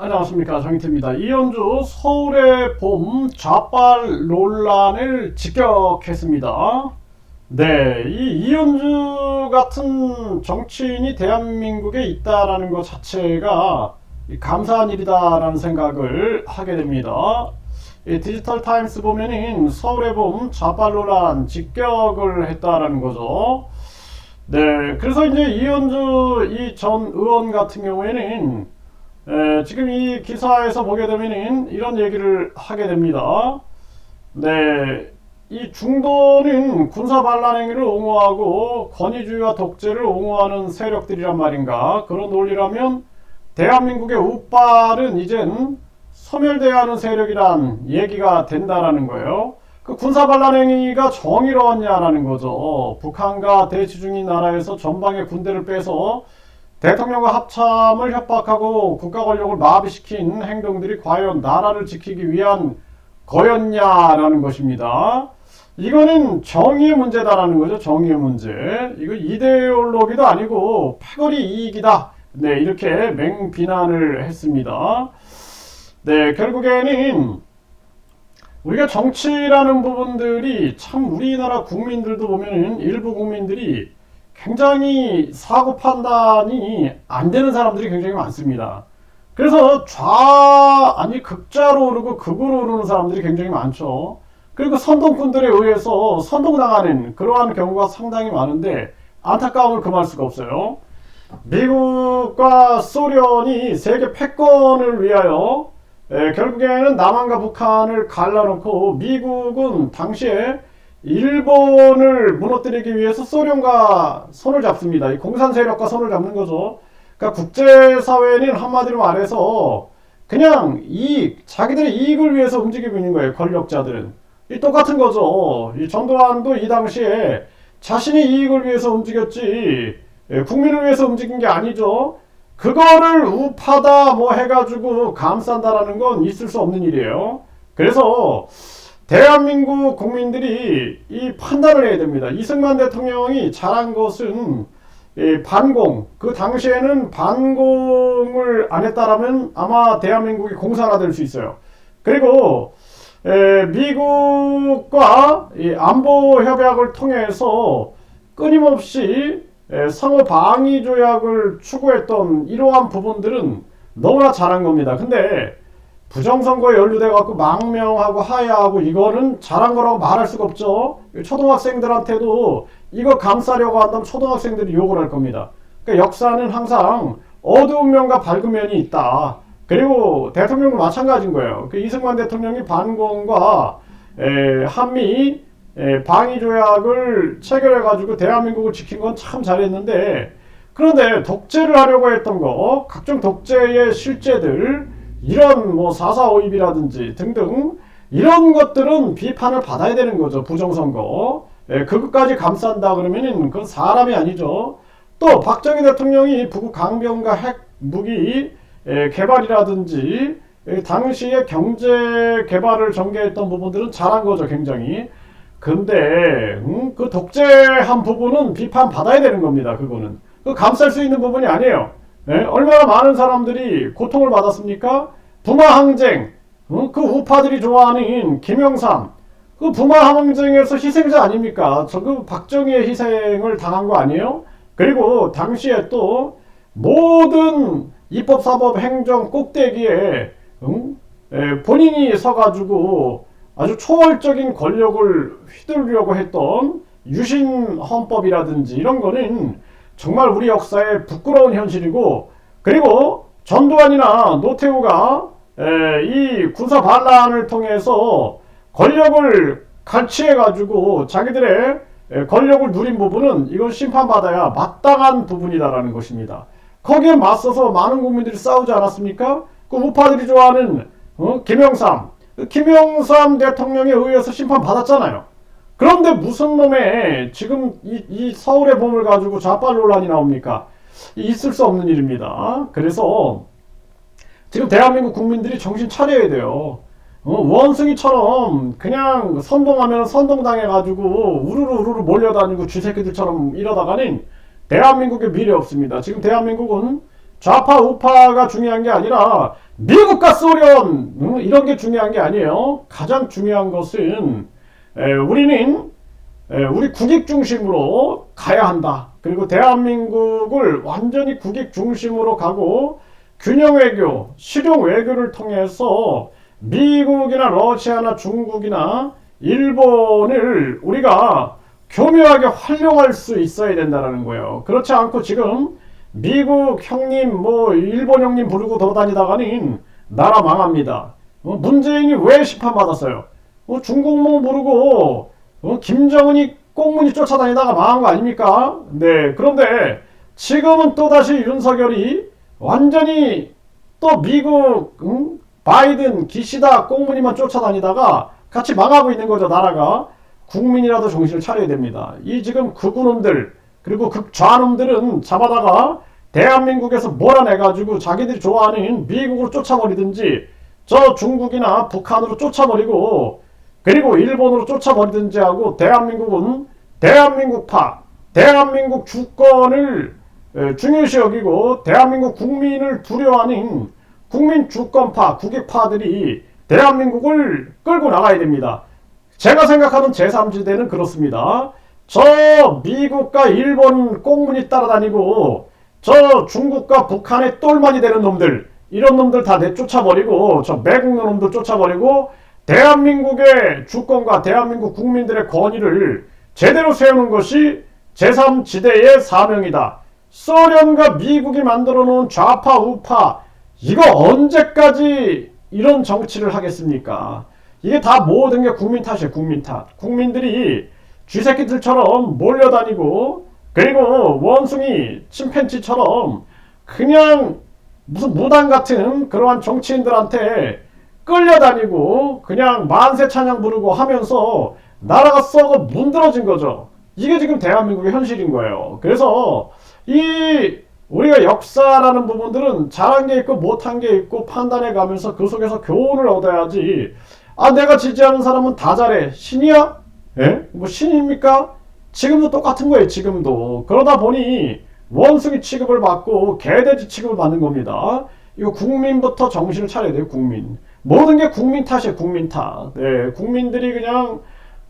안녕하십니까 정희태입니다. 이현주 서울의 봄 좌빨 논란을 직격했습니다. 네, 이 이현주 같은 정치인이 대한민국에 있다라는 것 자체가 감사한 일이다라는 생각을 하게 됩니다. 이 디지털 타임스 보면은 서울의 봄 좌빨 논란 직격을 했다라는 거죠. 네, 그래서 이제 이현주 이 전 의원 같은 경우에는 에, 지금 이 기사에서 보게 되면은 이런 얘기를 하게 됩니다. 네, 이 중도는 군사 반란 행위를 옹호하고 권위주의와 독재를 옹호하는 세력들이란 말인가? 그런 논리라면 대한민국의 우빨은 이젠 소멸돼야 하는 세력이란 얘기가 된다라는 거예요. 그 군사 반란 행위가 정의로웠냐라는 거죠. 북한과 대치 중인 나라에서 전방에 군대를 빼서 대통령과 합참을 협박하고 국가 권력을 마비시킨 행동들이 과연 나라를 지키기 위한 거였냐라는 것입니다. 이거는 정의의 문제다라는 거죠. 정의의 문제. 이거 이데올로기도 아니고 패거리 이익이다. 네, 이렇게 맹비난을 했습니다. 네, 결국에는 우리가 정치라는 부분들이 참 우리나라 국민들도 보면은 일부 국민들이 굉장히 사고 판단이 안 되는 사람들이 굉장히 많습니다. 그래서 좌 아니 극좌로 오르고 극으로 오르는 사람들이 굉장히 많죠. 그리고 선동꾼들에 의해서 선동당하는 그러한 경우가 상당히 많은데 안타까움을 금할 수가 없어요. 미국과 소련이 세계 패권을 위하여 에, 결국에는 남한과 북한을 갈라놓고 미국은 당시에 일본을 무너뜨리기 위해서 소련과 손을 잡습니다. 이 공산 세력과 손을 잡는 거죠. 그러니까 국제사회는 한마디로 말해서 그냥 이익, 자기들의 이익을 위해서 움직이고 있는 거예요. 권력자들은. 이 똑같은 거죠. 이 전두환도 이 당시에 자신의 이익을 위해서 움직였지, 예, 국민을 위해서 움직인 게 아니죠. 그거를 우파다 뭐 해가지고 감싼다라는 건 있을 수 없는 일이에요. 그래서 대한민국 국민들이 이 판단을 해야 됩니다. 이승만 대통령이 잘한 것은 반공, 그 당시에는 반공을 안 했다라면 아마 대한민국이 공산화 될 수 있어요. 그리고 미국과 안보 협약을 통해서 끊임없이 상호 방위 조약을 추구했던 이러한 부분들은 너무나 잘한 겁니다. 근데 부정선거에 연루돼 갖고 망명하고 하야하고 이거는 잘한 거라고 말할 수가 없죠. 초등학생들한테도 이거 감싸려고 한다면 초등학생들이 욕을 할 겁니다. 그러니까 역사는 항상 어두운 면과 밝은 면이 있다. 그리고 대통령도 마찬가지인 거예요. 그 이승만 대통령이 반공과 에, 한미 에, 방위 조약을 체결해 가지고 대한민국을 지킨 건 참 잘했는데 그런데 독재를 하려고 했던 거 각종 독재의 실제들 이런 뭐 사사오입이라든지 등등 이런 것들은 비판을 받아야 되는 거죠. 부정선거. 예, 그것까지 감싼다 그러면은 그건 사람이 아니죠. 또 박정희 대통령이 북 강병과 핵 무기 예, 개발이라든지 예, 당시에 경제 개발을 전개했던 부분들은 잘한 거죠, 굉장히. 근데 음, 그 독재한 부분은 비판 받아야 되는 겁니다. 그거는 그 감쌀 수 있는 부분이 아니에요. 네? 얼마나 많은 사람들이 고통을 받았습니까? 부마 항쟁, 어? 그 우파들이 좋아하는 김영삼, 그 부마 항쟁에서 희생자 아닙니까? 저 그 박정희의 희생을 당한 거 아니에요? 그리고 당시에 또 모든 입법, 사법, 행정 꼭대기에 응? 에, 본인이 서가지고 아주 초월적인 권력을 휘두르려고 했던 유신 헌법이라든지 이런 거는 정말 우리 역사의 부끄러운 현실이고 그리고 전두환이나 노태우가 이 군사 반란을 통해서 권력을 갈취해 가지고 자기들의 권력을 누린 부분은 이건 심판받아야 마땅한 부분이다라는 것입니다. 거기에 맞서서 많은 국민들이 싸우지 않았습니까? 그 우파들이 좋아하는 어? 김영삼, 김영삼 대통령에 의해서 심판받았잖아요. 그런데 무슨 놈의 지금 이, 이 서울의 봄을 가지고 좌빨 논란이 나옵니까? 있을 수 없는 일입니다. 그래서 지금 대한민국 국민들이 정신 차려야 돼요. 어, 원숭이처럼 그냥 선동하면 선동당해가지고 우르르 우르르 몰려다니고 쥐새끼들처럼 이러다가는 대한민국의 미래 없습니다. 지금 대한민국은 좌파 우파가 중요한 게 아니라 미국과 소련 음, 이런 게 중요한 게 아니에요. 가장 중요한 것은 에, 우리는 에, 우리 국익 중심으로 가야 한다. 그리고 대한민국을 완전히 국익 중심으로 가고 균형 외교, 실용 외교를 통해서 미국이나 러시아나 중국이나 일본을 우리가 교묘하게 활용할 수 있어야 된다는 거예요. 그렇지 않고 지금 미국 형님, 뭐 일본 형님 부르고 돌아다니다가는 나라 망합니다. 어, 문재인이 왜 심판 받았어요? 어, 중국몽 부르고 어, 김정은이 꽁무니 쫓아다니다가 망한 거 아닙니까? 네, 그런데 지금은 또다시 윤석열이 완전히 또 미국 응? 바이든 기시다 꽁무니만 쫓아다니다가 같이 망하고 있는 거죠 나라가 국민이라도 정신을 차려야 됩니다 이 지금 극우놈들 그리고 극좌놈들은 잡아다가 대한민국에서 몰아내가지고 자기들이 좋아하는 미국으로 쫓아버리든지 저 중국이나 북한으로 쫓아버리고 그리고 일본으로 쫓아버리든지 하고 대한민국은 대한민국파 대한민국 주권을 에, 중요시 여기고 대한민국 국민을 두려워하는 국민 주권파 국익파들이 대한민국을 끌고 나가야 됩니다. 제가 생각하는 제3지대는 그렇습니다. 저 미국과 일본 꽁무니 따라다니고 저 중국과 북한의 똘만이 되는 놈들 이런 놈들 다 내쫓아버리고 저 매국 놈들 쫓아버리고 대한민국의 주권과 대한민국 국민들의 권위를 제대로 세우는 것이 제3지대의 사명이다. 소련과 미국이 만들어 놓은 좌파 우파 이거 언제까지 이런 정치를 하겠습니까? 이게 다 모든 게 국민 탓이에요. 국민 탓. 국민들이 쥐새끼들처럼 몰려다니고 그리고 원숭이 침팬지처럼 그냥 무슨 무당 같은 그러한 정치인들한테 끌려다니고 그냥 만세 찬양 부르고 하면서 나라가 썩어 문드러진 거죠. 이게 지금 대한민국의 현실인 거예요. 그래서 이 우리가 역사라는 부분들은 잘한 게 있고 못한 게 있고 판단해 가면서 그 속에서 교훈을 얻어야지. 아 내가 지지하는 사람은 다 잘해. 신이야? 예? 뭐 신입니까? 지금도 똑같은 거예요. 지금도. 그러다 보니 원숭이 취급을 받고 개돼지 취급을 받는 겁니다. 이거 국민부터 정신을 차려야 돼요. 국민. 모든 게 국민 탓이에요. 국민 탓. 네, 국민들이 그냥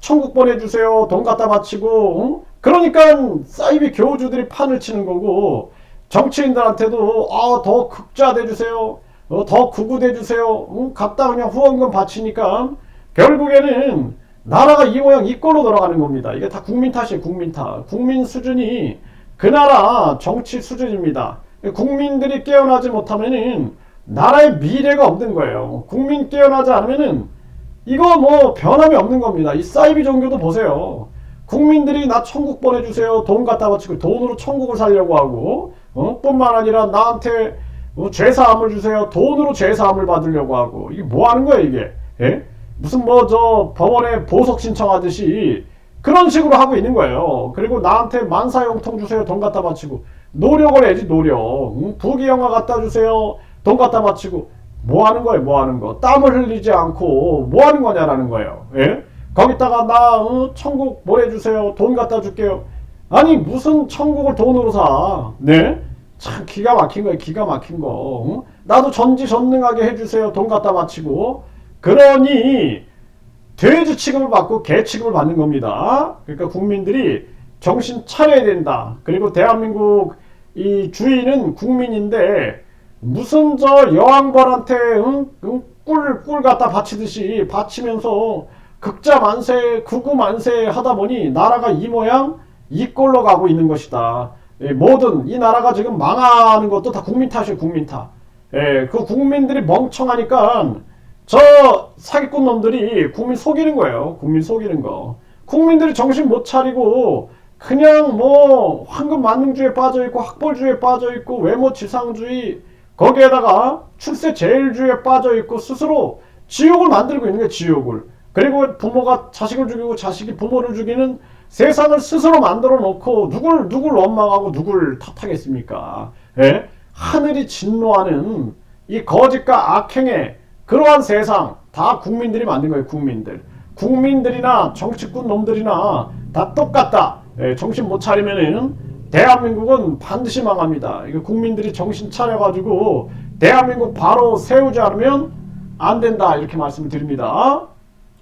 천국 보내주세요. 돈 갖다 바치고 응? 그러니까 사이비 교주들이 판을 치는 거고 정치인들한테도 아, 더 극좌돼 주세요. 어, 더 극우 돼 주세요. 응? 갖다 그냥 후원금 바치니까 결국에는 나라가 이 모양 이 꼴로 돌아가는 겁니다. 이게 다 국민 탓이에요. 국민 탓. 국민 수준이 그 나라 정치 수준입니다. 국민들이 깨어나지 못하면은 나라의 미래가 없는 거예요. 국민 깨어나지 않으면은 이거 뭐 변함이 없는 겁니다. 이 사이비 종교도 보세요. 국민들이 나 천국 보내주세요. 돈 갖다 바치고 돈으로 천국을 살려고 하고 어? 뿐만 아니라 나한테 뭐 죄사함을 주세요. 돈으로 죄사함을 받으려고 하고 이게 뭐 하는 거예요 이게? 예? 무슨 뭐 저 법원에 보석 신청하듯이 그런 식으로 하고 있는 거예요. 그리고 나한테 만사용통 주세요. 돈 갖다 바치고 노력을 해야지 노력. 응? 부귀영화 갖다 주세요. 돈 갖다 바치고 뭐 하는 거예요? 뭐 하는 거? 땀을 흘리지 않고 뭐 하는 거냐라는 거예요. 예? 거기다가 나 어, 천국 보내주세요. 돈 갖다 줄게요. 아니 무슨 천국을 돈으로 사? 네? 참 기가 막힌 거예요. 기가 막힌 거. 응? 나도 전지전능하게 해주세요. 돈 갖다 바치고. 그러니 돼지 취급을 받고 개 취급을 받는 겁니다. 그러니까 국민들이 정신 차려야 된다. 그리고 대한민국 이 주인은 국민인데 무슨 저 여왕벌한테 응? 응? 꿀, 꿀 갖다 바치듯이 바치면서 극자 만세, 극우 만세 하다 보니 나라가 이 모양 이 꼴로 가고 있는 것이다. 예, 모든 이 나라가 지금 망하는 것도 다 국민 탓이에요, 국민 탓. 예, 그 국민들이 멍청하니까 저 사기꾼 놈들이 국민 속이는 거예요. 국민 속이는 거. 국민들이 정신 못 차리고 그냥 뭐 황금 만능주의에 빠져 있고 학벌주의에 빠져 있고 외모 지상주의 거기에다가 출세 제일주의에 빠져 있고 스스로 지옥을 만들고 있는 거예요. 지옥을. 그리고 부모가 자식을 죽이고 자식이 부모를 죽이는 세상을 스스로 만들어 놓고 누굴 누굴 원망하고 누굴 탓하겠습니까? 예? 하늘이 진노하는 이 거짓과 악행의 그러한 세상 다 국민들이 만든 거예요. 국민들. 국민들이나 정치꾼 놈들이나 다 똑같다. 예, 정신 못 차리면은 대한민국은 반드시 망합니다. 이거 국민들이 정신 차려가지고 대한민국 바로 세우지 않으면 안 된다 이렇게 말씀을 드립니다.